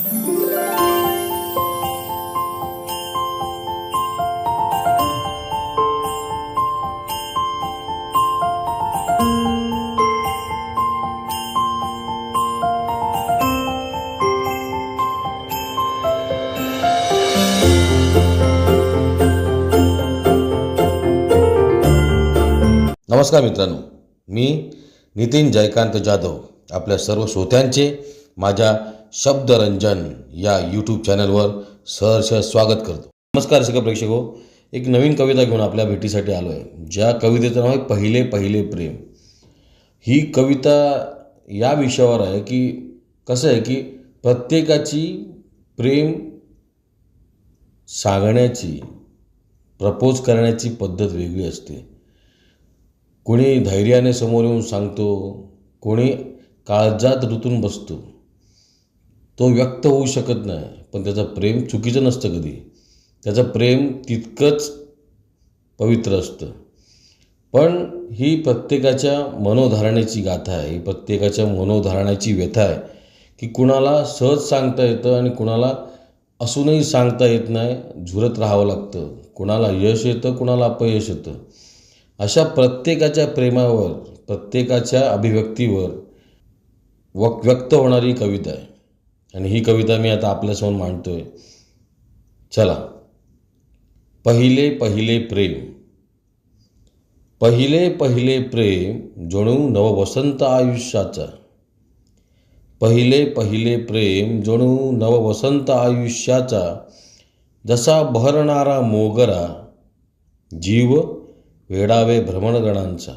नमस्कार मित्रांनो. मी नितीन जयकांत जाधव आपल्या सर्व श्रोत्यांचे माझ्या शब्दरंजन या यूट्यूब चॅनलवर सहर्ष स्वागत करतो. नमस्कार सगळं प्रेक्षक हो एक नवीन कविता घेऊन आपल्या भेटीसाठी आलो आहे ज्या कवितेचं नाव आहे पहिले पहिले प्रेम. ही कविता या विषयावर आहे की कसं आहे की प्रत्येकाची प्रेम सांगण्याची प्रपोज करण्याची पद्धत वेगळी असते. कोणी धैर्याने समोर येऊन सांगतो कोणी काळजात ऋतून बसतो. तो व्यक्त होऊ शकत नाही. पण त्याचं प्रेम चुकीचं नसतं कधी. त्याचं प्रेम तितकंच पवित्र असतं. पण ही प्रत्येकाच्या मनोधारणेची गाथा आहे. ही प्रत्येकाच्या मनोधारणाची व्यथा आहे की कुणाला सहज सांगता येतं आणि कुणाला असूनही सांगता येत नाही झुरत राहावं लागतं. कुणाला यश येतं कुणाला अपयश येतं. अशा प्रत्येकाच्या प्रेमावर प्रत्येकाच्या अभिव्यक्तीवर वक व्यक्त होणारी कविता आहे. आणि ही कविता मी आता आपल्यासमोर मांडतो आहे चला. पहिले पहिले प्रेम. पहिले पहिले प्रेम जणू नववसंत आयुष्याचा. पहिले पहिले प्रेम जणू नववसंत आयुष्याचा. जसा बहरणारा मोगरा जीव वेडावे भ्रमणगणांचा.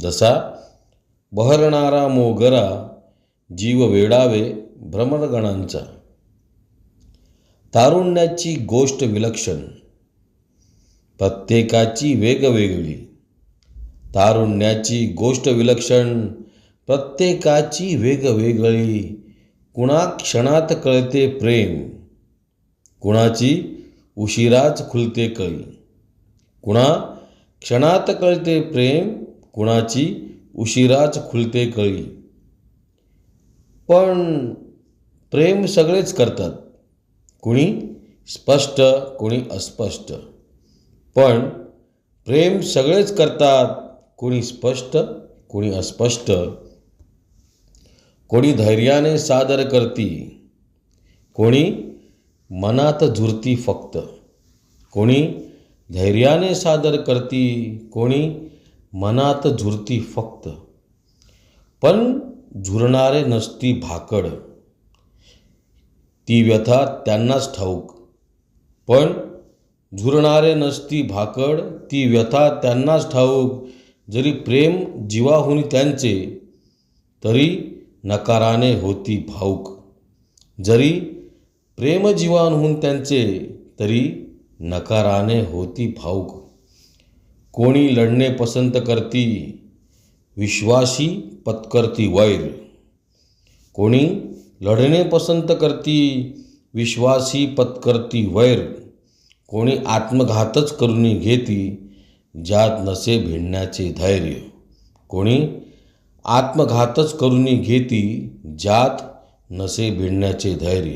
जसा बहरणारा मोगरा जीव वेडावे भ्रमणगणांचा तारुण्याची गोष्ट विलक्षण. प्रत्येकाची वेगवेगळी. तारुण्याची गोष्ट विलक्षण प्रत्येकाची वेगवेगळी. कुणा क्षणात कळते प्रेम कुणाची उशिराच खुलते कळी. कुणा क्षणात कळते प्रेम कुणाची उशिराच खुलते कळी. पण प्रेम सगळेच करतात. कुणी स्पष्ट कुणी अस्पष्ट. पण प्रेम सगळेच करतात कोणी स्पष्ट कोणी अस्पष्ट. कोणी धैर्याने सादर करती कोणी मनात झुरती फक्त. कोणी धैर्याने सादर करती कोणी मनात झुरती फक्त. पण झुरणारे नसती भाकड. ती व्यथा त्यांनाच ठाऊक. पण झुरणारे नसती भाकड ती व्यथा त्यांनाच ठाऊक. जरी प्रेम जीवाहुनी त्यांचे तरी नकाराने होती भाऊक. जरी प्रेम जीवांहून त्यांचे तरी नकाराने होती भाऊक. कोणी लढणे पसंत करती विश्वासी पत्करती वैर. कोणी लढणे पसंत करती विश्वासी पत्करती वैर. कोणी आत्मघातच करून घेती ज्यात नसे भिडण्याचे धैर्य. कोणी आत्मघातच करून घेती ज्यात नसे भिडण्याचे धैर्य.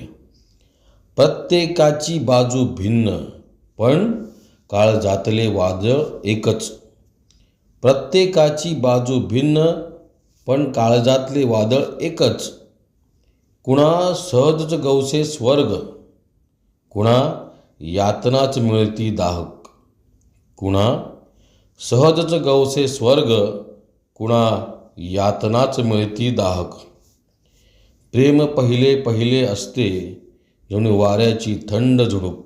प्रत्येकाची बाजू भिन्न पण काळजातले वादळ एकच. प्रत्येकाची बाजू भिन्न पण काळजातले वादळ एकच. कुणा सहजच गवसे स्वर्ग कुणा यातनाच मिळती दाहक कुणा सहजच गवसे स्वर्ग कुणा यातनाच मिळती दाहक. प्रेम पहिले पहिले असते जणू वाऱ्याची थंड झुडूप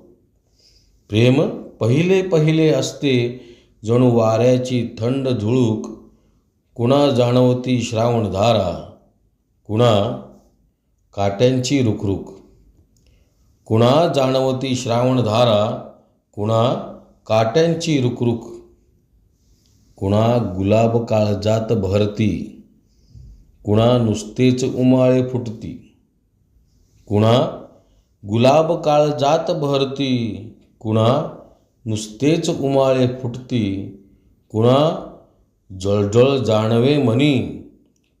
प्रेम पहिले पहिले असते जणू वाऱ्याची थंड झुळूक. कुणा जाणवती श्रावणधारा कुणा काट्यांची रुखरुख. कुणा जाणवती श्रावणधारा कुणा काट्यांची रुखरुख. कुणा गुलाब काळजात भरती कुणा नुसतेच उमाळे फुटती. कुणा गुलाब काळजात भरती कुणा नुसतेच उमाळे फुटती. कुणा जळजळ जाणवे म्हणी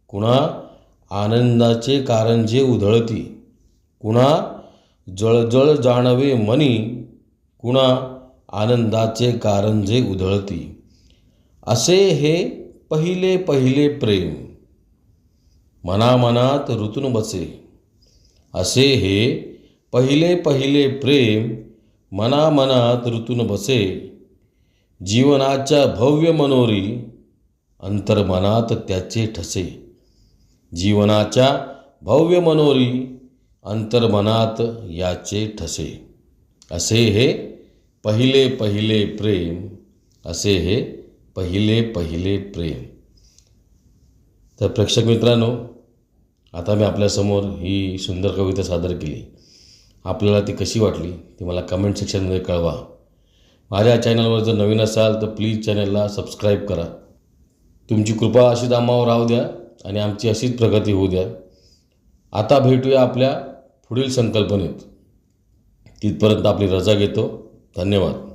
कुणा आनंदाचे कारंजे उधळती. कुणा जळजळ जाणवे मनी कुणा आनंदाचे कारंजे उधळती. असे हे पहिले पहिले प्रेम. मनामनात ऋतून बसे. असे हे पहिले पहिले प्रेम मनामनात ऋतून बसे. जीवनाच्या भव्य मनोरी अंतर्मनात त्याचे ठसे. जीवनाच्या भव्य मनोरी अंतर्मनात याचे ठसे. असे हे पहिले पहिले प्रेम असे हे पहिले पहिले प्रेम. तर प्रेक्षक मित्रांनो आता मी आपल्यासमोर ही सुंदर कविता सादर केली. आपल्याला ती कशी वाटली ती मला कमेंट सेक्शनमध्ये कळवा. माझ्या चॅनलवर जर नवीन असाल तर प्लीज चॅनलला सबस्क्राईब करा. तुमची कृपा अशी दामावर राहू द्या. आणि आमची अशीच प्रगती होऊ द्या. आता भेटूया आपल्या पुढील संकल्पनेत. तिथपर्यंत आपली रजा घेतो. धन्यवाद.